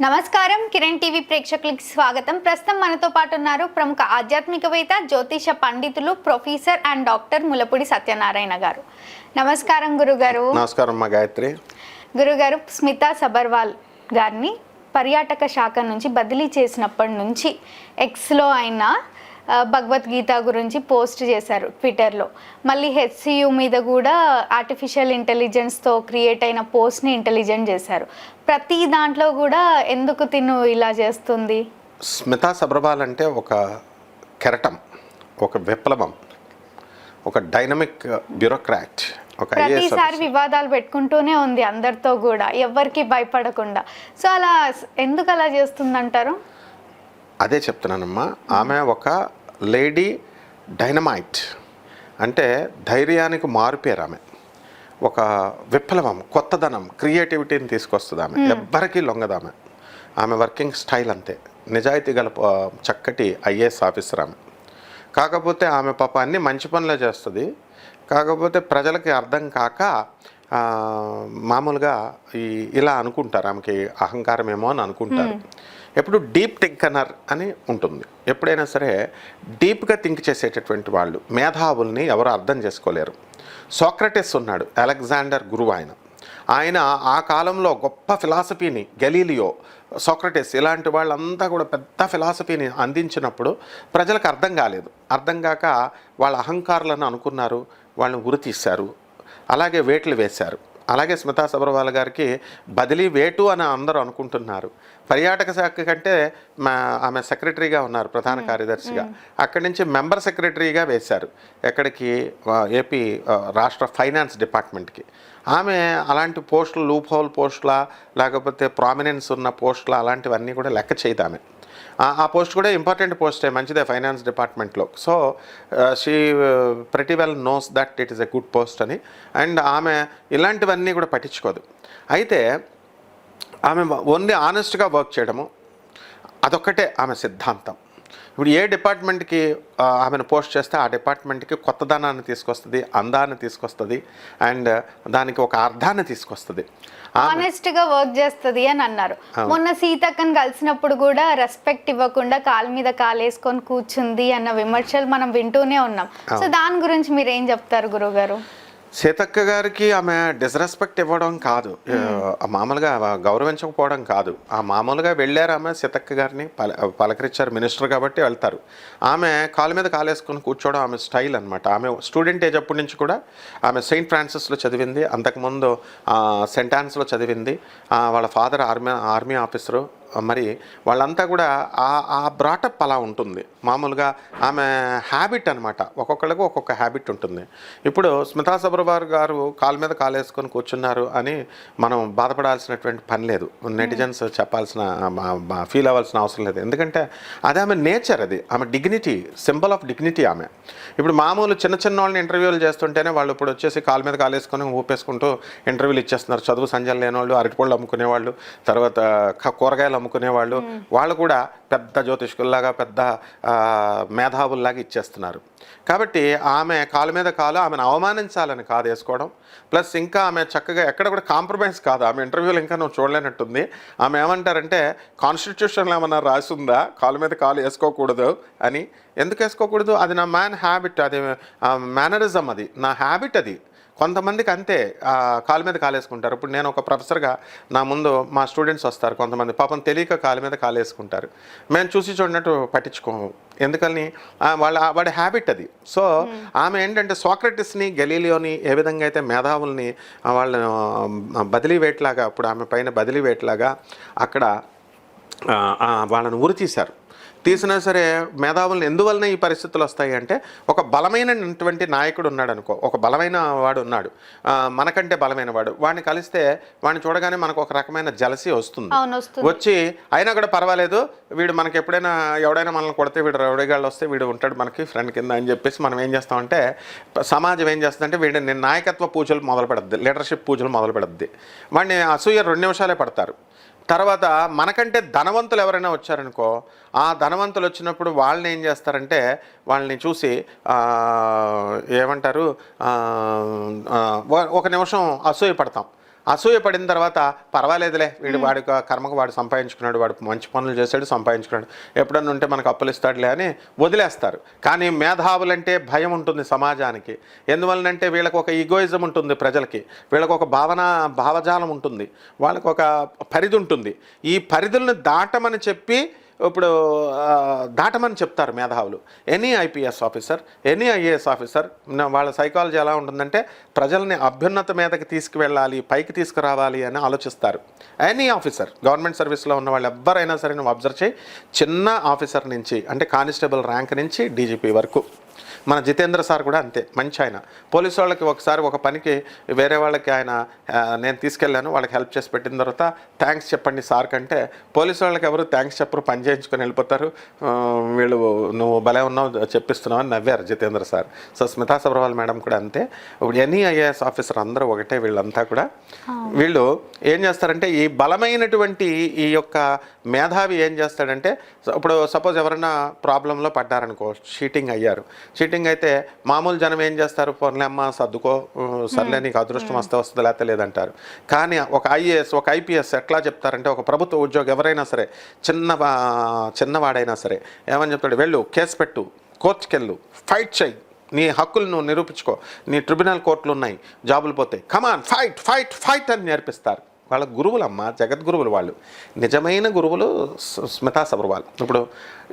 నమస్కారం. కిరణ్ టీవీ ప్రేక్షకులకి స్వాగతం. ప్రస్తుతం మనతో పాటు ఉన్నారు ప్రముఖ ఆధ్యాత్మికవేత్త జ్యోతిష పండితులు professor and doctor Mulapudi Satyanarayana గారు. నమస్కారం గురుగారు. నమస్కారం మా గాయత్రి. గురుగారు స్మితా సబర్వాల్ గారిని పర్యాటక శాఖ నుంచి బదిలీ చేసినప్పటి నుంచి ఎక్స్లో అయిన భగవద్గీత గురించి పోస్ట్ చేశారు ట్విట్టర్లో. మళ్ళీ హెచ్సియు మీద కూడా ఆర్టిఫిషియల్ ఇంటెలిజెన్స్తో క్రియేట్ అయిన పోస్ట్ని ఇంటెలిజెంట్ చేశారు. ప్రతి దాంట్లో కూడా ఎందుకు తిను ఇలా చేస్తుంది? స్మితా సబ్రబాల్ అంటే ఒక కెరటం ఒక విప్లవం ఒక డైనమిక్ బ్యూరోక్రాట్ ఒక ప్రతిసారి వివాదాలు పెట్టుకుంటూనే ఉంది అందరితో కూడా ఎవరికి భయపడకుండా. సో అలా ఎందుకు అలా చేస్తుందంటారు? అదే చెప్తున్నానమ్మా. ఆమె ఒక లేడీ డైనమైట్ అంటే ధైర్యానికి మారుపేరు ఆమె. ఒక విప్లవం కొత్తదనం క్రియేటివిటీని తీసుకొస్తుంది ఆమె. ఎవ్వరికీ లొంగదామె ఆమె. వర్కింగ్ స్టైల్ అంతే. నిజాయితీ గల చక్కటి ఐఏఎస్ ఆఫీసర్ ఆమె. కాకపోతే ఆమె పాప అన్ని మంచి పనులే చేస్తుంది. కాకపోతే ప్రజలకి అర్థం కాక మామూలుగా ఈ ఇలా అనుకుంటారు. ఆమెకి అహంకారం ఏమో అని అనుకుంటారు. ఎప్పుడు డీప్ థింకనర్ అని ఉంటుంది. ఎప్పుడైనా సరే డీప్గా థింక్ చేసేటటువంటి వాళ్ళు మేధావుల్ని ఎవరు అర్థం చేసుకోలేరు. సోక్రటిస్ ఉన్నాడు అలెగ్జాండర్ గురువు ఆయన. ఆయన ఆ కాలంలో గొప్ప ఫిలాసఫీని గెలీలియో సోక్రటిస్ ఇలాంటి వాళ్ళంతా కూడా పెద్ద ఫిలాసఫీని అందించినప్పుడు ప్రజలకు అర్థం కాలేదు. అర్థం కాక వాళ్ళ అహంకారులను అనుకున్నారు వాళ్ళని ఉరి తీశారు అలాగే వేట్లు వేశారు. అలాగే స్మితా సబర్వాల్ గారికి బదిలీ వేటు అని అందరూ అనుకుంటున్నారు. పర్యాటక శాఖ కంటే మా ఆమె సెక్రటరీగా ఉన్నారు ప్రధాన కార్యదర్శిగా. అక్కడి నుంచి మెంబర్ సెక్రటరీగా వేశారు. ఎక్కడికి ఏపీ రాష్ట్ర ఫైనాన్స్ డిపార్ట్మెంట్కి. ఆమె అలాంటి పోస్టులు లూప్ హోల్ పోస్టులా లేకపోతే ప్రామినెన్స్ ఉన్న పోస్టులు అలాంటివన్నీ కూడా లెక్క చేయదు ఆమె. ఆ- ఆ పోస్ట్ కూడా ఇంపార్టెంట్ పోస్టే మంచిదే ఫైనాన్స్ డిపార్ట్మెంట్లో. So she pretty well knows that it is a good post అని. అండ్ ఆమె ఇలాంటివన్నీ కూడా పట్టించుకోదు. అయితే ఆమె ఓన్లీ ఆనెస్ట్గా వర్క్ చేయడము. అదొక్కటే ఆమె సిద్ధాంతం. ఇప్పుడు ఏ డిపార్ట్మెంట్కి ఆమెను పోస్ట్ చేస్తే ఆ డిపార్ట్మెంట్కి కొత్తదనాన్ని తీసుకొస్తుంది అందాన్ని తీసుకొస్తుంది అండ్ దానికి ఒక అర్థాన్ని తీసుకొస్తుంది. ఆమె ఆనెస్ట్గా వర్క్ చేస్తుంది అని అన్నారు. మొన్న సీతక్కని కలిసినప్పుడు కూడా రెస్పెక్ట్ ఇవ్వకుండా కాలు మీద కాలు వేసుకొని కూర్చుంది అన్న విమర్శలు మనం వింటూనే ఉన్నాం. సో దాని గురించి మీరు ఏం చెప్తారు గురుగారు సీతక్క గారికి ఆమె డిస్రెస్పెక్ట్ ఇవ్వడం కాదు. మామూలుగా గౌరవించకపోవడం కాదు. ఆ మామూలుగా వెళ్ళారు ఆమె సీతక్క గారిని పల పలకరించారు మినిస్టర్ కాబట్టి వెళ్తారు. ఆమె కాలు మీద కాలేసుకొని కూర్చోవడం ఆమె స్టైల్ అనమాట ఆమె స్టూడెంట్ ఏజ్ అప్పటి నుంచి కూడా ఆమె సెయింట్ ఫ్రాన్సిస్లో చదివింది. అంతకుముందు ఆ, సెంట్ ఆన్స్లో చదివింది. వాళ్ళ ఫాదర్ ఆర్మీ ఆర్మీ ఆఫీసరు మరి వాళ్ళంతా కూడా ఆ ఆ బ్రాటప్ అలా ఉంటుంది. మామూలుగా ఆమె హ్యాబిట్ అనమాట ఒక్కొక్కళ్ళకు ఒక్కొక్క హ్యాబిట్ ఉంటుంది. ఇప్పుడు స్మితా సబర్వార్ గారు కాలు మీద కాలు వేసుకొని కూర్చున్నారు అని మనం బాధపడాల్సినటువంటి పని లేదు. నెటిజన్స్ చెప్పాల్సిన ఫీల్ అవ్వాల్సిన అవసరం లేదు. ఎందుకంటే అది ఆమె నేచర్ అది. ఆమె డిగ్నిటీ సింబల్ ఆఫ్ డిగ్నిటీ ఆమె. ఇప్పుడు మామూలు చిన్న చిన్న వాళ్ళని ఇంటర్వ్యూలు చేస్తుంటేనే వాళ్ళు ఇప్పుడు వచ్చేసి కాలు మీద కాలు వేసుకొని ఊపేసుకుంటూ ఇంటర్వ్యూలు ఇచ్చేస్తున్నారు. చదువు సంజలు లేని వాళ్ళు అరటిపళ్ళు అమ్ముకునేవాళ్ళు తర్వాత కూరగాయలు అమ్ముకునేవాళ్ళు వాళ్ళు కూడా పెద్ద జ్యోతిష్కుల్లాగా పెద్ద మేధావుల్లాగా ఇచ్చేస్తున్నారు. కాబట్టి ఆమె కాలు మీద కాలు ఆమెను అవమానించాలని కాదు వేసుకోవడం. ప్లస్ ఇంకా ఆమె చక్కగా ఎక్కడ కూడా కాంప్రమైజ్ కాదు. ఆమె ఇంటర్వ్యూలు ఇంకా నువ్వు చూడలేనట్టుంది. ఆమె ఏమంటారంటే కాన్స్టిట్యూషన్లో ఏమన్నా రాసిందా? కాలు మీద కాలు వేసుకోకూడదు అని. ఎందుకు వేసుకోకూడదు? అది నా మ్యాన్ హ్యాబిట్ అది మేనరిజం అది. నా హ్యాబిట్ అది. కొంతమందికి అంతే కాలు మీద కాలేసుకుంటారు. ఇప్పుడు నేను ఒక ప్రొఫెసర్గా నా ముందు మా స్టూడెంట్స్ వస్తారు కొంతమంది. పాపం తెలియక కాలు మీద కాలేసుకుంటారు. మేము చూసి చూడనట్టు పట్టించుకోము. ఎందుకని? వాళ్ళ వాడి హ్యాబిట్ అది. సో ఆమె ఏంటంటే సోక్రటిస్ని గెలీలియోని ఏ విధంగా అయితే మేధావుల్ని వాళ్ళను బదిలీ వేట్లాగా అప్పుడు ఆమె పైన బదిలీ వేట్లాగా అక్కడ వాళ్ళని ఉరి తీశారు. తీసినా సరే మేధావులను ఎందువలన ఈ పరిస్థితులు వస్తాయి అంటే ఒక బలమైనటువంటి నాయకుడు ఉన్నాడు అనుకో ఒక బలమైన వాడు ఉన్నాడు. మనకంటే బలమైన వాడు. వాడిని కలిస్తే వాడిని చూడగానే మనకు ఒక రకమైన జలసి వస్తుంది. వచ్చి అయినా కూడా పర్వాలేదు వీడు మనకి ఎప్పుడైనా ఎవడైనా మనల్ని కొడితే వీడు రౌడీగాళ్ళు వస్తే వీడు ఉంటాడు మనకి ఫ్రెండ్ కింద అని చెప్పేసి మనం ఏం చేస్తామంటే సమాజం ఏం చేస్తుందంటే వీడిని నాయకత్వ పూజలు మొదలు పెడద్ది లీడర్షిప్ పూజలు మొదలు పెడద్ది వాడిని అసూయ రెండు నిమిషాలే పడతారు. తర్వాత మనకంటే ధనవంతులు ఎవరైనా వచ్చారనుకో ఆ ధనవంతులు వచ్చినప్పుడు వాళ్ళని ఏం చేస్తారంటే వాళ్ళని చూసి ఏమంటారు ఒక నిమిషం అసూయపడతాం. అసూయ పడిన తర్వాత పర్వాలేదులే వీడు వాడి కర్మకు వాడు సంపాదించుకున్నాడు వాడు మంచి పనులు చేశాడు సంపాదించుకున్నాడు. ఎప్పుడన్నా ఉంటే మనకు అప్పులు ఇస్తాడులే అని వదిలేస్తారు. కానీ మేధావులంటే భయం ఉంటుంది సమాజానికి. ఎందువలనంటే వీళ్ళకి ఒక ఈగోయిజం ఉంటుంది ప్రజలకి. వీళ్ళకి ఒక భావన భావజాలం ఉంటుంది. వాళ్ళకి ఒక పరిధి ఉంటుంది. ఈ పరిధులను దాటమని చెప్పి ఇప్పుడు దాటమని చెప్తారు మేధావులు. Any IPS officer any IAS officer వాళ్ళ సైకాలజీ ఎలా ఉంటుందంటే ప్రజల్ని అభ్యున్నత మీదకి తీసుకువెళ్ళాలి పైకి తీసుకురావాలి అని ఆలోచిస్తారు. ఎనీ ఆఫీసర్ గవర్నమెంట్ సర్వీస్లో ఉన్న వాళ్ళు ఎవరైనా సరే నువ్వు అబ్జర్వ్ చేయి చిన్న ఆఫీసర్ నుంచి అంటే కానిస్టేబుల్ ర్యాంక్ నుంచి డీజీపీ వరకు. మన జితేంద్ర సార్ కూడా అంతే మంచి ఆయన. పోలీసు వాళ్ళకి ఒకసారి ఒక పనికి వేరే వాళ్ళకి ఆయన నేను తీసుకెళ్ళాను వాళ్ళకి హెల్ప్ చేసి పెట్టిన తర్వాత థ్యాంక్స్ చెప్పండి సార్ కంటే పోలీసు వాళ్ళకి ఎవరు థ్యాంక్స్ చెప్పరు పని చేయించుకొని వెళ్ళిపోతారు. వీళ్ళు నువ్వు భలే ఉన్నావు చెప్పిస్తున్నావు అని నవ్వారు Jitendra sir. So Smita Sabharwal madam కూడా అంతే. ఇప్పుడు ఎనీ ఐఏఎస్ ఆఫీసర్ అందరూ ఒకటే వీళ్ళంతా కూడా. వీళ్ళు ఏం చేస్తారంటే ఈ బలమైనటువంటి ఈ యొక్క మేధావి ఏం చేస్తాడంటే ఇప్పుడు సపోజ్ ఎవరైనా ప్రాబ్లంలో పడ్డారనుకో చీటింగ్ అయ్యారు. చీటింగ్ అయితే మామూలు జనం ఏం చేస్తారు? పోన్లే అమ్మ సర్దుకో సర్లే నీకు అదృష్టం వస్తే వస్తుంది లేకపోతే లేదంటారు. కానీ ఒక ఐఏఎస్ ఒక ఐపీఎస్ ఎట్లా చెప్తారంటే ఒక ప్రభుత్వ ఉద్యోగి ఎవరైనా సరే చిన్న చిన్నవాడైనా సరే ఏమని చెప్తాడు? వెళ్ళు కేసు పెట్టు కోర్టుకెళ్ళు ఫైట్ చెయ్యి నీ హక్కులు నువ్వు నిరూపించుకో నీ ట్రిబ్యునల్ కోర్టులు ఉన్నాయి జాబులు పోతాయి కమాన్ ఫైట్ ఫైట్ ఫైట్ అని నేర్పిస్తారు. వాళ్ళ గురువులమ్మ జగద్గురువులు వాళ్ళు. నిజమైన గురువులు స్మితా సబర్వాల్. ఇప్పుడు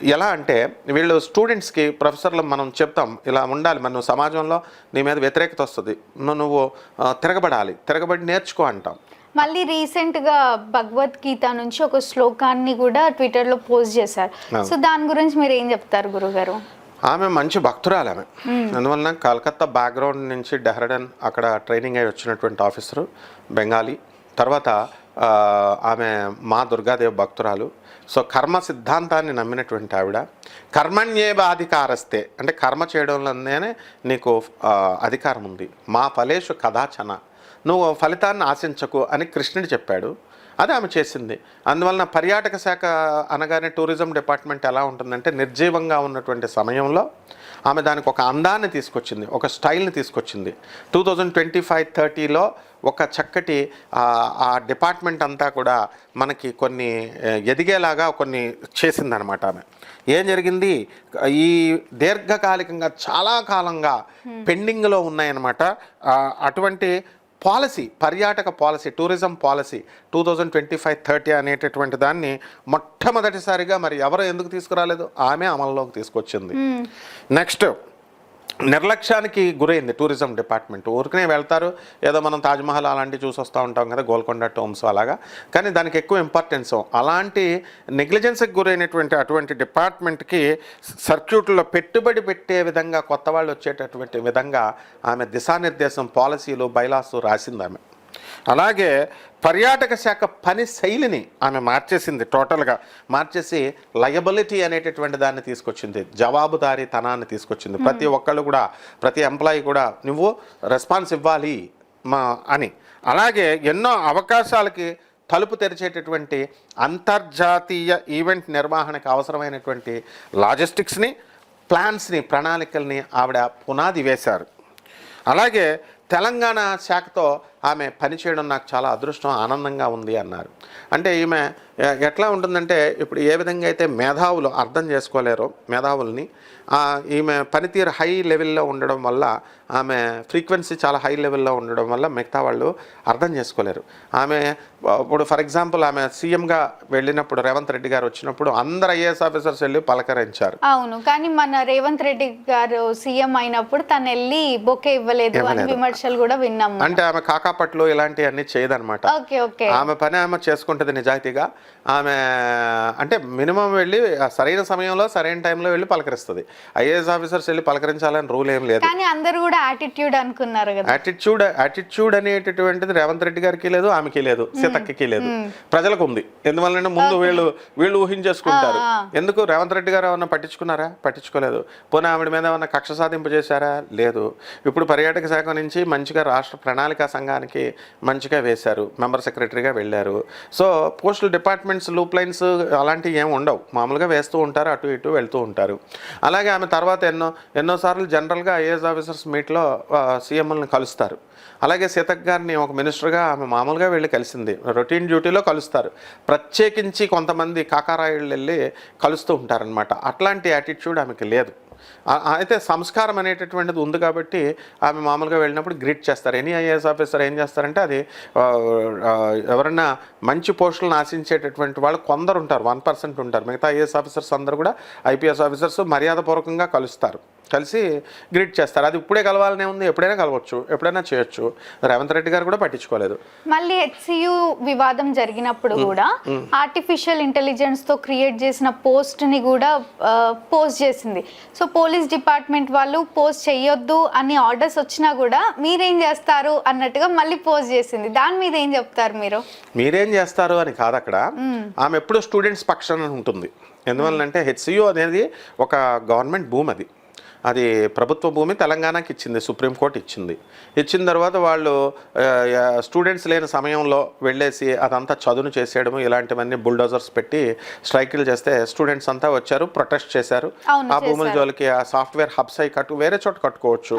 ఎలా అంటే వీళ్ళు స్టూడెంట్స్కి ప్రొఫెసర్లు మనం చెప్తాం ఇలా ఉండాలి మన సమాజంలో నీ మీద వ్యతిరేకత వస్తుంది. నువ్వు తిరగబడాలి. తిరగబడి నేర్చుకో అంటాం. మళ్ళీ రీసెంట్గా భగవద్గీత నుంచి ఒక శ్లోకాన్ని కూడా ట్విట్టర్లో పోస్ట్ చేశారు. సో దాని గురించి మీరు ఏం చెప్తారు గురుగారు? ఆమె మంచి భక్తురాలు ఆమె. అందువలన కలకత్తా బ్యాక్గ్రౌండ్ నుంచి డెహ్రాడన్ అక్కడ ట్రైనింగ్ అయి వచ్చినటువంటి ఆఫీసరు బెంగాలీ. తర్వాత ఆమె మా దుర్గాదేవి భక్తురాలు. సో కర్మ సిద్ధాంతాన్ని నమ్మినటువంటి ఆవిడ కర్మణ్యేవాధికారస్తే అంటే కర్మ చేయడంలోనే నీకు అధికారం ఉంది. మా ఫలేషు కదాచన. నువ్వు ఫలితాన్ని ఆశించకు అని కృష్ణుడు చెప్పాడు. అది ఆమె చేసింది. అందువలన పర్యాటక శాఖ అనగానే టూరిజం డిపార్ట్మెంట్ ఎలా ఉంటుందంటే నిర్జీవంగా ఉన్నటువంటి సమయంలో ఆమె దానికి ఒక అందాన్ని తీసుకొచ్చింది ఒక స్టైల్ని తీసుకొచ్చింది. టూ థౌజండ్ ట్వంటీ ఫైవ్ థర్టీలో ఒక చక్కటి ఆ, డిపార్ట్మెంట్ అంతా కూడా మనకి కొన్ని ఎదిగేలాగా కొన్ని చేసిందనమాట ఆమె. ఏం జరిగింది? ఈ దీర్ఘకాలికంగా చాలా కాలంగా పెండింగ్లో ఉన్నాయన్నమాట. అటువంటి పాలసీ పర్యాటక policy tourism policy two thousand twenty five thirty అనేటటువంటి దాన్ని మొట్టమొదటిసారిగా మరి ఎవరు ఎందుకు తీసుకురాలేదు? ఆమె అమల్లోకి తీసుకొచ్చింది. నెక్స్ట్ నిర్లక్ష్యానికి గురైంది టూరిజం డిపార్ట్మెంట్. ఊరికనే వెళ్తారు ఏదో మనం తాజ్మహల్ అలాంటివి చూసి వస్తూ ఉంటాం కదా గోల్కొండ టోమ్స్ అలాగా. కానీ దానికి ఎక్కువ ఇంపార్టెన్స్ అలాంటి నెగ్లిజెన్స్కి గురైనటువంటి అటువంటి డిపార్ట్మెంట్కి సర్క్యూట్లో పెట్టుబడి పెట్టే విధంగా కొత్త వాళ్ళు వచ్చేటటువంటి విధంగా ఆమె దిశానిర్దేశం పాలసీలు బైలాస్ రాసింది ఆమె. అలాగే పర్యాటక శాఖ పని శైలిని ఆమె మార్చేసింది టోటల్గా మార్చేసి లయబిలిటీ అనేటటువంటి దాన్ని తీసుకొచ్చింది జవాబుదారీతనాన్ని తీసుకొచ్చింది. ప్రతి ఒక్కళ్ళు కూడా ప్రతి ఎంప్లాయీ కూడా నువ్వు రెస్పాన్స్ ఇవ్వాలి మా అని. అలాగే ఎన్నో అవకాశాలకి తలుపు తెరిచేటటువంటి అంతర్జాతీయ ఈవెంట్ నిర్వహణకు అవసరమైనటువంటి లాజిస్టిక్స్ని ప్లాన్స్ని ప్రణాళికల్ని ఆవిడ పునాది వేశారు. అలాగే తెలంగాణ శాఖతో ఆమె పనిచేయడం నాకు చాలా అదృష్టం ఆనందంగా ఉంది అన్నారు. అంటే ఈమె ఎట్లా ఉంటుందంటే ఇప్పుడు ఏ విధంగా అయితే మేధావులు అర్థం చేసుకోలేరో మేధావుల్ని ఈమె పనితీరు హై లెవెల్లో ఉండడం వల్ల ఆమె ఫ్రీక్వెన్సీ చాలా హై లెవెల్లో ఉండడం వల్ల మిగతా వాళ్ళు అర్థం చేసుకోలేరు. ఆమె ఇప్పుడు ఫర్ ఎగ్జాంపుల్ ఆమె సీఎంగా వెళ్ళినప్పుడు రేవంత్ రెడ్డి గారు వచ్చినప్పుడు అందరు ఐఏఎస్ ఆఫీసర్స్ వెళ్ళి పలకరించారు. అవును కానీ మన రేవంత్ రెడ్డి గారు సీఎం అయినప్పుడు తను వెళ్ళి బొకే ఇవ్వలేదు అని. విమర్శలు కూడా విన్నాము అంటే ఆమె కాకాపట్లు ఇలాంటివన్నీ ఓకే ఆమె పని ఆమె చేసుకుంటుంది నిజాయితీగా. ఆమె అంటే మినిమం వెళ్ళి సరైన సమయంలో సరైన టైంలో వెళ్ళి పలకరిస్తుంది. ఐఏఎస్ ఆఫీసర్స్ వెళ్ళి పలకరించాలని రూల్ ఏం లేదు. కానీ అందరు కూడా యాటిట్యూడ్ అనుకున్నారు కదా. యాటిట్యూడ్ యాటిట్యూడ్ అనేటటువంటిది రేవంత్ రెడ్డి గారికి లేదు ఆమెకి లేదు సీతక్కకి లేదు. ప్రజలకు ఉంది ఎందువల్ల ముందు వీళ్ళు వీళ్ళు ఊహించేసుకుంటారు. ఎందుకు రేవంత్ రెడ్డి గారు ఏమన్నా పట్టించుకున్నారా? పట్టించుకోలేదు. పోనీ ఆవిడ మీద ఏమన్నా కక్ష సాధింపు చేశారా? లేదు. ఇప్పుడు పర్యాటక శాఖ నుంచి మంచిగా రాష్ట్ర ప్రణాళికా సంఘాన్ని యంత్రాంగానికి మంచిగా వేశారు మెంబర్ సెక్రటరీగా వెళ్ళారు. So postal departments loop lines అలాంటివి ఏమి ఉండవు. మామూలుగా వేస్తూ ఉంటారు అటు ఇటు వెళ్తూ ఉంటారు. అలాగే ఆమె తర్వాత ఎన్నో ఎన్నోసార్లు జనరల్గా ఐఏఎస్ ఆఫీసర్స్ మీట్లో సీఎంఎల్ని కలుస్తారు. అలాగే సీతక్ గారిని ఒక మినిస్టర్గా ఆమె మామూలుగా వెళ్ళి కలిసింది. రొటీన్ డ్యూటీలో కలుస్తారు. ప్రత్యేకించి కొంతమంది కాకారాయుళ్ళు వెళ్ళి కలుస్తూ ఉంటారనమాట అట్లాంటి యాటిట్యూడ్ ఆమెకి లేదు. అయితే సంస్కారం అనేటటువంటిది ఉంది కాబట్టి ఆమె మామూలుగా వెళ్ళినప్పుడు గ్రిట్ చేస్తారు. ఎనీ ఐఏఎస్ ఆఫీసర్ ఏం చేస్తారంటే అది ఎవరన్నా మంచి పోస్టులను ఆశించేటటువంటి వాళ్ళు కొందరు ఉంటారు వన్ పర్సెంట్ ఉంటారు. మిగతా ఐఏఎస్ ఆఫీసర్స్ అందరూ కూడా ఐపీఎస్ ఆఫీసర్స్ మర్యాదపూర్వకంగా కలుస్తారు. కలిసి గ్రీట్ చేస్తారు. అది ఇప్పుడే కలవాలనే ఉంది. ఎప్పుడైనా కలవచ్చు. ఎప్పుడైనా చేయొచ్చు. రేవంత్ రెడ్డి గారు కూడా పట్టించుకోలేదు. మళ్ళీ హెచ్సియు వివాదం జరిగినప్పుడు కూడా ఆర్టిఫిషియల్ ఇంటెలిజెన్స్తో క్రియేట్ చేసిన పోస్ట్ని కూడా పోస్ట్ చేసింది. సో పోలీస్ డిపార్ట్మెంట్ వాళ్ళు పోస్ట్ చేయొద్దు అని ఆర్డర్స్ వచ్చినా కూడా మీరేం చేస్తారు అన్నట్టుగా మళ్ళీ పోస్ట్ చేసింది. దాని మీద ఏం చెప్తారు మీరు? మీరేం చేస్తారు అని కాదు అక్కడ. ఆమె ఎప్పుడు స్టూడెంట్స్ పక్షాన ఉంటుంది. ఎందువల్లంటే హెచ్సియు అనేది ఒక గవర్నమెంట్ భూమి అది. అది ప్రభుత్వ భూమి తెలంగాణకి ఇచ్చింది సుప్రీంకోర్టు ఇచ్చింది. ఇచ్చిన తర్వాత వాళ్ళు స్టూడెంట్స్ లేని సమయంలో వెళ్ళేసి అదంతా చదును చేసేయడము ఇలాంటివన్నీ బుల్డోజర్స్ పెట్టి స్ట్రైకులు చేస్తే స్టూడెంట్స్ అంతా వచ్చారు ప్రొటెస్ట్ చేశారు. ఆ భూముల జోలికి ఆ సాఫ్ట్వేర్ హబ్స్ అయి కట్టు వేరే చోట కట్టుకోవచ్చు.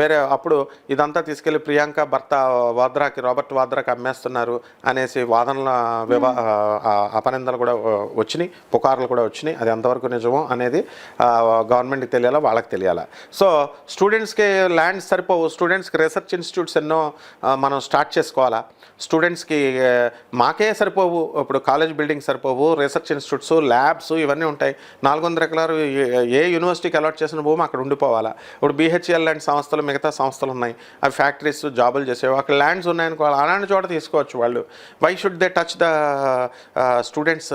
వేరే అప్పుడు ఇదంతా తీసుకెళ్ళి ప్రియాంక భర్త వాద్రాకి రాబర్ట్ వాద్రాకి అమ్మేస్తున్నారు అనేసి వాదనల వివా అపనిందలు కూడా వచ్చినాయి పుకార్లు కూడా వచ్చినాయి. అది ఎంతవరకు నిజమో అనేది గవర్నమెంట్కి తెలియాలా వాళ్ళకి తెలియాలా. సో స్టూడెంట్స్కి ల్యాండ్ సరిపోవు స్టూడెంట్స్కి రీసెర్చ్ ఇన్స్టిట్యూట్స్ ఎన్నో మనం స్టార్ట్ చేసుకోవాలా? స్టూడెంట్స్కి మాకే సరిపోవు ఇప్పుడు కాలేజ్ బిల్డింగ్ సరిపోవు రీసెర్చ్ ఇన్స్టిట్యూట్స్ ల్యాబ్స్ ఇవన్నీ ఉంటాయి. నాలుగు వందల ఎకరాలు ఏ- యూనివర్సిటీకి అలాట్ చేసిన భూమి అక్కడ ఉండిపోవాలా? ఇప్పుడు బీహెచ్ఎల్ లాంటి సంస్థలు మిగతా సంస్థలు ఉన్నాయి. అవి ఫ్యాక్టరీస్ జాబులు చేసేవి. అక్కడ ల్యాండ్స్ ఉన్నాయనుకో అలాంటి చోట తీసుకోవచ్చు వాళ్ళు. Why should they touch the students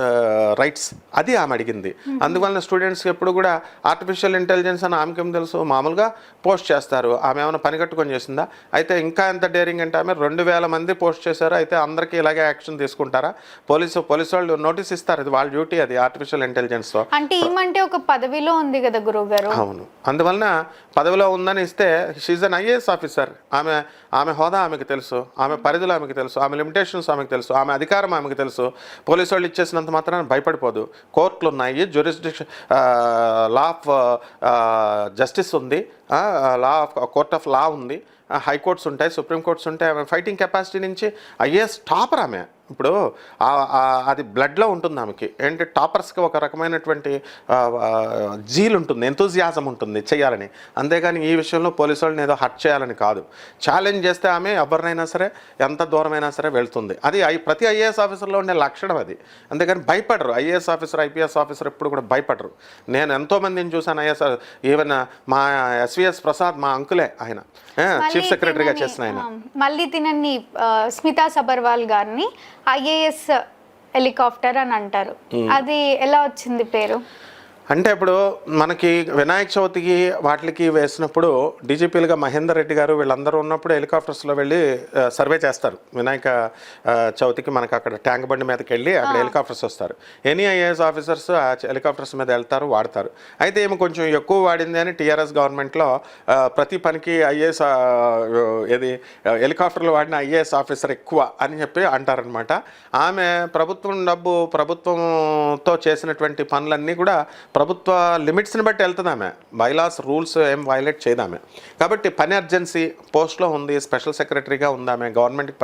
rights అది ఆమె అడిగింది. అందువలన స్టూడెంట్స్ ఎప్పుడు కూడా ఆర్టిఫిషియల్ ఇంటెలిజెన్స్ అని ఆమెకేం తెలుసు? మామూలుగా పోస్ట్ చేస్తారు. ఆమె ఏమైనా పని కట్టుకొని చేసిందా? అయితే ఇంకా ఎంత డేరింగ్ అంటే ఆమె రెండు వేల మంది పోస్ట్ చేశారు. అయితే అందరికీ ఇలాగే యాక్షన్ తీసుకుంటారా? పోలీసు పోలీసు వాళ్ళు నోటీస్ ఇస్తారు. ఇది వాళ్ళ డ్యూటీ అది ఆర్టిఫిషియల్ ఇంటెలిజెన్స్తో అంటే ఏమంటే ఒక పదవిలో ఉంది కదా గురువు గారు అవును. అందువలన పదవిలో ఉందని ఇస్తే షీజ్ అన్ ఐఏఎస్ ఆఫీసర్ ఆమె ఆమె హోదా ఆమెకు తెలుసు. ఆమె పరిధులు ఆమెకు తెలుసు. ఆమె లిమిటేషన్స్ ఆమెకు తెలుసు. ఆమె అధికారం ఆమెకు తెలుసు. పోలీసు వాళ్ళు ఇచ్చేసినంత మాత్రాన భయపడిపోదు. కోర్టులు ఉన్నాయి. జ్యూరిస్డిక్షన్ లా ఆఫ్ జస్టిస్ ఉంది. Law of court of law ఉంది. హైకోర్ట్స్ ఉంటాయి సుప్రీం కోర్ట్స్ ఉంటాయి. ఆమె ఫైటింగ్ కెపాసిటీ నుంచి ఐఏఎస్ టాపర్ ఆమె. ఇప్పుడు అది బ్లడ్లో ఉంటుంది ఆమెకి. ఏంటి టాపర్స్కి ఒక రకమైనటువంటి జీల్ ఉంటుంది ఎంతూజియాజం ఉంటుంది చేయాలని. అంతేగాని ఈ విషయంలో పోలీసు వాళ్ళని ఏదో హట్ చేయాలని కాదు. ఛాలెంజ్ చేస్తే ఆమె ఎవరినైనా సరే ఎంత దూరమైనా సరే వెళ్తుంది. అది ప్రతి ఐఏఎస్ ఆఫీసర్లో ఉండే లక్షణం అది. అంతేగాని భయపడరు. ఐఏఎస్ ఆఫీసర్ ఐపీఎస్ ఆఫీసర్ ఎప్పుడు కూడా భయపడరు. నేను ఎంతోమందిని చూశాను ఐఏఎస్ ఈవెన్ మా ఎస్విఎస్ ప్రసాద్ మా అంకులే ఆయన. చీఫ్ సెక్రటరీగా చేసిన ఆయన. మళ్ళీ తినని స్మితా సబర్వాల్ గారిని ఐఏఎస్ హెలికాప్టర్ అని అంటారు. అది ఎలా వచ్చింది పేరు? అంటే ఇప్పుడు మనకి వినాయక చవితికి వాటికి వేసినప్పుడు డీజీపీలుగా మహేందర్ రెడ్డి గారు వీళ్ళందరూ ఉన్నప్పుడు హెలికాప్టర్స్లో వెళ్ళి సర్వే చేస్తారు. వినాయక చవితికి మనకి అక్కడ ట్యాంక్ బండి మీదకి వెళ్ళి అక్కడ హెలికాప్టర్స్ వస్తారు. ఎనీ ఐఏఎస్ ఆఫీసర్స్ ఆ హెలికాప్టర్స్ మీద వెళ్తారు వాడతారు. అయితే ఏమో కొంచెం ఎక్కువ వాడింది అని టీఆర్ఎస్ గవర్నమెంట్లో ప్రతి పనికి ఐఏఎస్ ఏది హెలికాప్టర్లు వాడిన ఐఏఎస్ ఆఫీసర్ ఎక్కువ అని చెప్పి అంటారనమాట ఆమె ప్రభుత్వం డబ్బు ప్రభుత్వంతో చేసినటువంటి పనులన్నీ కూడా ప్రభుత్వ లిమిట్స్ని బట్టి వెళ్తుంది ఆమె బైలాస్ రూల్స్ ఏం వైలేట్ చేయదామె. కాబట్టి పని అర్జెన్సీ పోస్ట్లో ఉంది స్పెషల్ సెక్రటరీగా ఉంది ఆమె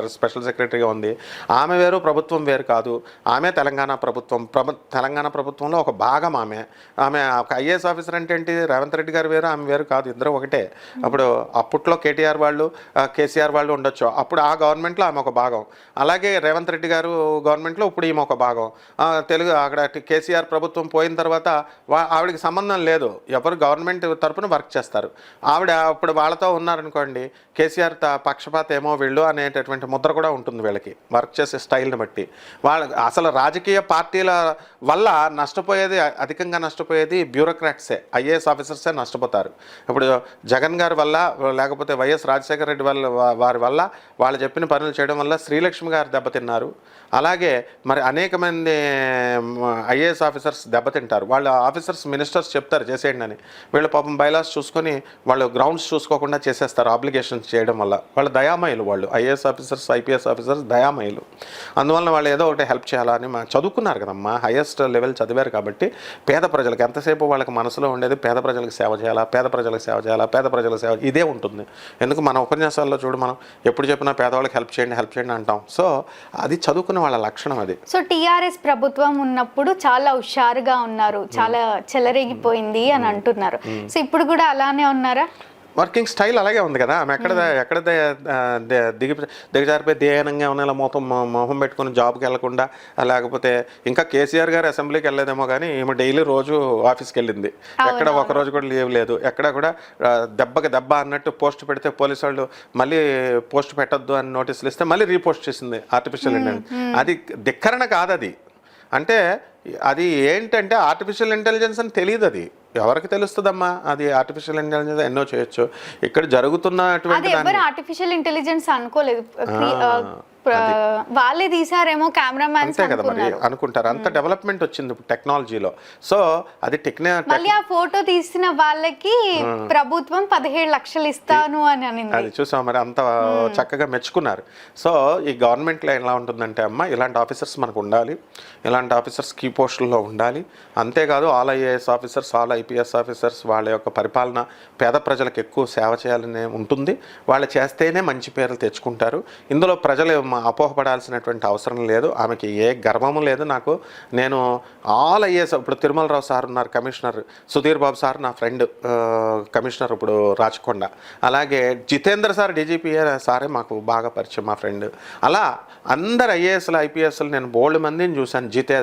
స్పెషల్ సెక్రటరీగా ఉంది. ఆమె వేరు ప్రభుత్వం వేరు కాదు. ఆమె తెలంగాణ ప్రభుత్వం ప్రభు తెలంగాణ ప్రభుత్వంలో ఒక భాగం ఆమె. ఆమె ఒక ఐఏఎస్ ఆఫీసర్ అంటే ఏంటి? రేవంత్ రెడ్డి గారు వేరు ఆమె వేరు కాదు ఇద్దరు ఒకటే. అప్పుడు అప్పట్లో కేటీఆర్ వాళ్ళు కేసీఆర్ వాళ్ళు ఉండొచ్చు. అప్పుడు ఆ గవర్నమెంట్లో ఆమె ఒక భాగం. అలాగే రేవంత్ రెడ్డి గారు గవర్నమెంట్లో ఇప్పుడు ఈమె ఒక భాగం. తెలుగు అక్కడ కేసీఆర్ ప్రభుత్వం పోయిన తర్వాత ఆవిడకి సంబంధం లేదు. ఎవరు గవర్నమెంట్ తరపున వర్క్ చేస్తారు. ఆవిడ ఇప్పుడు వాళ్ళతో ఉన్నారనుకోండి కేసీఆర్ త- పక్షపాత ఏమో వీళ్ళు అనేటటువంటి ముద్ర కూడా ఉంటుంది వీళ్ళకి వర్క్ చేసే స్టైల్ని బట్టి. వాళ్ళ అసలు రాజకీయ పార్టీల వల్ల నష్టపోయేది అధికంగా నష్టపోయేది బ్యూరోక్రాట్సే ఐఏఎస్ ఆఫీసర్సే నష్టపోతారు. ఇప్పుడు జగన్ గారి వల్ల లేకపోతే వైఎస్ రాజశేఖర రెడ్డి వల్ల వారి వల్ల వాళ్ళు చెప్పిన పనులు చేయడం వల్ల శ్రీలక్ష్మి గారు దెబ్బతిన్నారు. అలాగే మరి అనేక మంది ఐఏఎస్ ఆఫీసర్స్ దెబ్బతింటారు. వాళ్ళ ఆఫీసర్స్ మినిస్టర్స్ చెప్తారు చేసేయండి అని. వీళ్ళు పాపం బైలాస్ చూసుకొని వాళ్ళు గ్రౌండ్స్ చూసుకోకుండా చేసేస్తారు ఆబ్లిగేషన్స్ చేయడం వల్ల. వాళ్ళు దయామయులు వాళ్ళు ఐఏఎస్ ఆఫీసర్స్ ఐపీఎస్ ఆఫీసర్స్ దయామయులు. అందువల్ల వాళ్ళు ఏదో ఒకటి హెల్ప్ చేయాలని మా చదువుకున్నారు కదమ్మా. హైయెస్ట్ లెవెల్ చదివారు కాబట్టి పేద ప్రజలకు ఎంతసేపు వాళ్ళకి మనసులో ఉండేది పేద ప్రజలకు సేవ చేయాలా పేద ప్రజలకు సేవ చేయాలా పేద ప్రజలకు సేవ ఇదే ఉంటుంది. ఎందుకు మన ఉపన్యాసాల్లో చూడు మనం ఎప్పుడు చెప్పినా పేదవాళ్ళకి హెల్ప్ చేయండి హెల్ప్ చేయండి అంటాం. సో అది చదువుకున్న వాళ్ళ లక్షణం అది. సో టీఆర్ఎస్ ప్రభుత్వం ఉన్నప్పుడు చాలా హుషారుగా ఉన్నారు. చాలా చెలరేగిపోయింది అని అంటున్నారు. సో ఇప్పుడు కూడా అలానే ఉన్నారా? వర్కింగ్ స్టైల్ అలాగే ఉంది కదా. ఆమె ఎక్కడ ఎక్కడ దిగి దిగజారిపోయి ధ్యేనంగా ఉన్న ఇలా మొత్తం మొహం పెట్టుకుని జాబ్కి వెళ్ళకుండా లేకపోతే ఇంకా కేసీఆర్ గారు అసెంబ్లీకి వెళ్ళలేదేమో కానీ ఈమె డైలీ రోజు ఆఫీస్కి వెళ్ళింది. ఎక్కడ ఒక రోజు కూడా లీవ్ లేదు. ఎక్కడ కూడా దెబ్బకి దెబ్బ అన్నట్టు పోస్ట్ పెడితే పోలీసు వాళ్ళు మళ్ళీ పోస్ట్ పెట్టొద్దు అని నోటీసులు ఇస్తే మళ్ళీ రీపోస్ట్ చేసింది ఆర్టిఫిషియల్ ఇంటెలిజెన్స్. అది ధిక్కరణ కాదు అది అంటే అది ఏంటంటే ఆర్టిఫిషియల్ ఇంటెలిజెన్స్ అని తెలియదు అది ఎవరికి తెలుస్తుందమ్మా? అది ఆర్టిఫిషియల్ ఇంటెలిజెన్స్ ఎన్నో చేయొచ్చు. ఇక్కడ జరుగుతున్నటువంటి ఆర్టిఫిషియల్ ఇంటెలిజెన్స్ అనుకోలేదు. వాళ్ళే తీసారేమో కెమెరామ్యాన్స్ అంతే కదా మరి అనుకుంటారు. అంత డెవలప్మెంట్ వచ్చింది ఇప్పుడు టెక్నాలజీలో సో అది టెక్నా మళ్ళీ ఆ ఫోటో తీసిన వాళ్ళకి ప్రభుత్వం పదిహేడు లక్షలు ఇస్తాను అని అనింది. అది చూసాం మరి అంత చక్కగా మెచ్చుకున్నారు. సో ఈ గవర్నమెంట్లో ఎలా ఉంటుందంటే అమ్మ ఇలాంటి ఆఫీసర్స్ మనకు ఉండాలి. ఇలాంటి ఆఫీసర్స్ కీ పోస్టుల్లో ఉండాలి. అంతేకాదు all IAS officers all IPS officers వాళ్ళ యొక్క పరిపాలన పేద ప్రజలకు ఎక్కువ సేవ చేయాలనే ఉంటుంది. వాళ్ళు చేస్తేనే మంచి పేర్లు తెచ్చుకుంటారు. ఇందులో ప్రజలు అపోహపడాల్సినటువంటి అవసరం లేదు. ఆమెకి ఏ గర్వము లేదు నాకు. నేను ఆల్ ఐఏఎస్ ఇప్పుడు తిరుమలరావు సార్ ఉన్నారు కమిషనర్ సుధీర్ బాబు సార్ నా ఫ్రెండ్ కమిషనర్ ఇప్పుడు రాచకొండ. అలాగే జితేంద్ర సార్ డీజీపీ సారే మాకు బాగా పరిచయం మా ఫ్రెండ్. అలా అందరు ఐఏఎస్లు ఐపీఎస్లు నేను బోల్డ్ మందిని చూశాను. జితే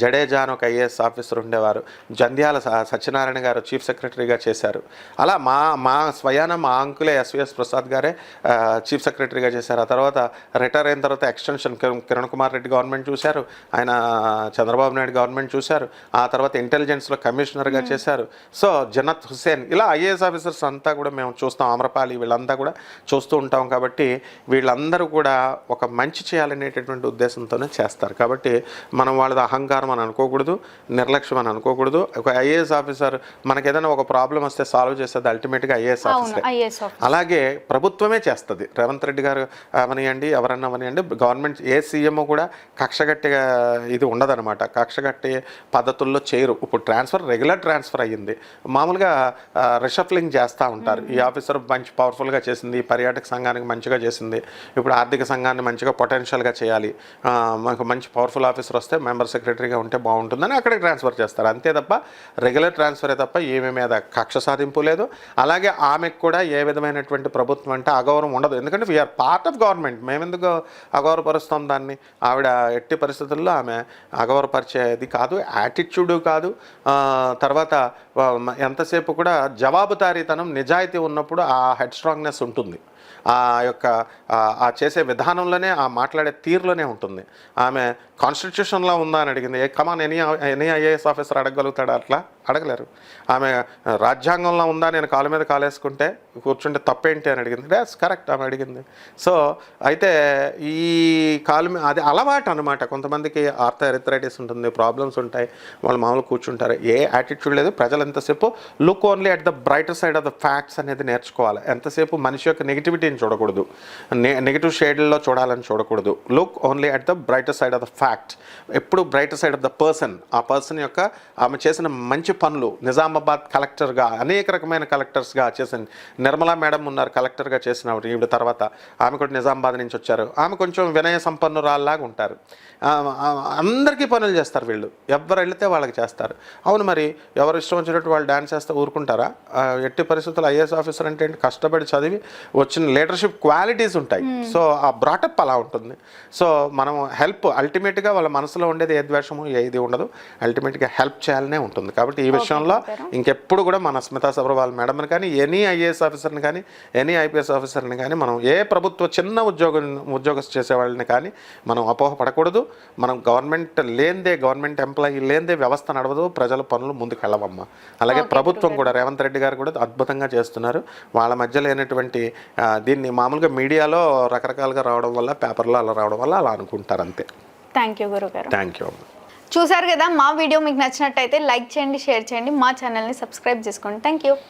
జడేజా అని ఒక ఐఏఎస్ ఆఫీసర్ ఉండేవారు. జంధ్యాల సత్యనారాయణ గారు చీఫ్ సెక్రటరీగా చేశారు. అలా మా మా స్వయాన మా అంకులే ఎస్విఎస్ ప్రసాద్ గారే చీఫ్ సెక్రటరీగా చేశారు. ఆ తర్వాత రిటైర్ అయిన తర్వాత ఎక్స్టెన్షన్ కిరణ్ కుమార్ రెడ్డి గవర్నమెంట్ చూశారు. ఆయన చంద్రబాబు నాయుడు గవర్నమెంట్ చూశారు. ఆ తర్వాత ఇంటెలిజెన్స్లో కమిషనర్గా చేశారు. సో జనత్ హుస్సేన్ ఇలా ఐఏఎస్ ఆఫీసర్స్ అంతా కూడా మేము చూస్తాం. అమరపాలి వీళ్ళంతా కూడా చూస్తూ ఉంటాం కాబట్టి వీళ్ళందరూ కూడా ఒక మంచి చేయాలనేటటువంటి ఉద్దేశంతోనే చేస్తారు. కాబట్టి మనం వాళ్ళది అహంకారం అని అనుకోకూడదు నిర్లక్ష్యం అని అనుకోకూడదు. ఒక ఐఏఎస్ ఆఫీసర్ మనకి ఏదైనా ఒక ప్రాబ్లం వస్తే సాల్వ్ చేసేది అల్టిమేట్గా ఐఏఎస్ ఆఫీసర్. అలాగే ప్రభుత్వమే చేస్తుంది. రేవంత్ రెడ్డి గారు అవనియండి ఎవరన్నా అవనియండి గవర్నమెంట్ ఏ సీఎం కూడా కక్షగట్టిగా ఇది ఉండదన్నమాట. కక్షగట్టే పద్ధతుల్లో చేయరు. ఇప్పుడు ట్రాన్స్ఫర్ రెగ్యులర్ ట్రాన్స్ఫర్ అయ్యింది. మామూలుగా రిషఫ్లింగ్ చేస్తూ ఉంటారు. ఈ ఆఫీసర్ మంచి పవర్ఫుల్గా చేసింది పర్యాటక సంఘానికి మంచిగా చేసింది ఇప్పుడు ఆర్థిక సంఘాన్ని మంచిగా పొటెన్షియల్గా చేయాలి ఆ, మనకు మంచి పవర్ఫుల్ ఆఫీసర్ వస్తే మెంబర్ సెక్రటరీగా ఉంటే బాగుంటుందని అక్కడికి ట్రాన్స్ఫర్ చేస్తారు. అంతే తప్ప రెగ్యులర్ ట్రాన్స్ఫరే తప్ప ఏమీ మీద కక్ష సాధింపు లేదు. అలాగే ఆమెకు కూడా ఏ విధమైనటువంటి ప్రభుత్వం అంటే అగౌరవం ఉండదు. ఎందుకంటే వీఆర్ పార్ట్ ఆఫ్ గవర్నమెంట్ మేమెందుకు అగౌరవపరుస్తాం దాన్ని. ఆవిడ ఎట్టి పరిస్థితుల్లో ఆమె అగౌరవపరిచేది కాదు యాటిట్యూడ్ కాదు. తర్వాత ఎంతసేపు కూడా జవాబుదారీతనం నిజాయితీ ఉన్నప్పుడు ఆ హెడ్ స్ట్రాంగ్నెస్ ఉంటుంది. ఆ యొక్క ఆ చేసే విధానంలోనే ఆ మాట్లాడే తీరులోనే ఉంటుంది. ఆమె కాన్స్టిట్యూషన్లో ఉందా అని అడిగింది. ఏ come on any any IAS officer అడగగలుగుతాడా అట్లా? అడగలేరు. ఆమె రాజ్యాంగంలో ఉందా నేను కాలు మీద కాలేసుకుంటే కూర్చుంటే తప్పేంటి అని అడిగింది. డాస్ కరెక్ట్ ఆమె అడిగింది. సో అయితే ఈ కాలు మీద అది అలవాటు అనమాట కొంతమందికి ఆర్థ ఎరిథరైటిస్ ఉంటుంది ప్రాబ్లమ్స్ ఉంటాయి వాళ్ళు మామూలు కూర్చుంటారు. ఏ యాటిట్యూడ్ లేదు. ప్రజలు ఎంతసేపు look only at the brighter side of the facts అనేది నేర్చుకోవాలి. ఎంతసేపు మనిషి యొక్క నెగిటివిటీని చూడకూడదు. నెగిటివ్ షేడ్లో చూడాలని చూడకూడదు. Look only at the brighter side of the fact ఎప్పుడు brighter side of the person ఆ పర్సన్ యొక్క ఆమె చేసిన మంచి పనులు నిజామాబాద్ కలెక్టర్గా అనేక రకమైన కలెక్టర్స్గా చేసిన నిర్మలా మేడం ఉన్నారు కలెక్టర్గా చేసిన ఈవిడ తర్వాత. ఆమె కూడా నిజామాబాద్ నుంచి వచ్చారు. ఆమె కొంచెం వినయ సంపన్నురాల్లాగా ఉంటారు. అందరికీ పనులు చేస్తారు వీళ్ళు. ఎవరు వెళితే వాళ్ళకి చేస్తారు. అవును మరి ఎవరు ఇష్టం వచ్చినట్టు వాళ్ళు డ్యాన్స్ చేస్తే ఊరుకుంటారా? ఎట్టి పరిస్థితుల్లో ఐఏఎస్ ఆఫీసర్ అంటే కష్టపడి చదివి వచ్చిన లీడర్షిప్ క్వాలిటీస్ ఉంటాయి. సో ఆ బ్రాటప్ అలా ఉంటుంది. సో మనం హెల్ప్ అల్టిమేట్గా వాళ్ళ మనసులో ఉండేది ఏ ద్వేషము ఏది ఉండదు. అల్టిమేట్గా హెల్ప్ చేయాలనే ఉంటుంది. కాబట్టి ఈ విషయంలో ఇంకెప్పుడు కూడా మన స్మితా సబర్వాల్ మేడంని కానీ ఎనీ ఐఏఎస్ ఆఫీసర్ని కానీ ఎనీ ఐపీఎస్ ఆఫీసర్ని కానీ మనం ఏ ప్రభుత్వ చిన్న ఉద్యోగం ఉద్యోగస్తు చేసే వాళ్ళని కానీ మనం అపోహపడకూడదు. మనం గవర్నమెంట్ లేనిదే గవర్నమెంట్ ఎంప్లాయీ లేనిదే వ్యవస్థ నడవదు. ప్రజల పనులు ముందుకు వెళ్ళవమ్మా. అలాగే ప్రభుత్వం కూడా రేవంత్ రెడ్డి గారు కూడా అద్భుతంగా చేస్తున్నారు. వాళ్ళ మధ్య లేనటువంటి దీన్ని మామూలుగా మీడియాలో రకరకాలుగా రావడం వల్ల పేపర్లో అలా రావడం వల్ల అలా అనుకుంటారు అంతే. థ్యాంక్ యూ గురుగారు థ్యాంక్ యూ చూసారు కదా మా వీడియో మీకు నచ్చినట్టయితే లైక్ చేయండి షేర్ చేయండి మా ఛానల్ని సబ్స్క్రైబ్ చేసుకోండి. Thank you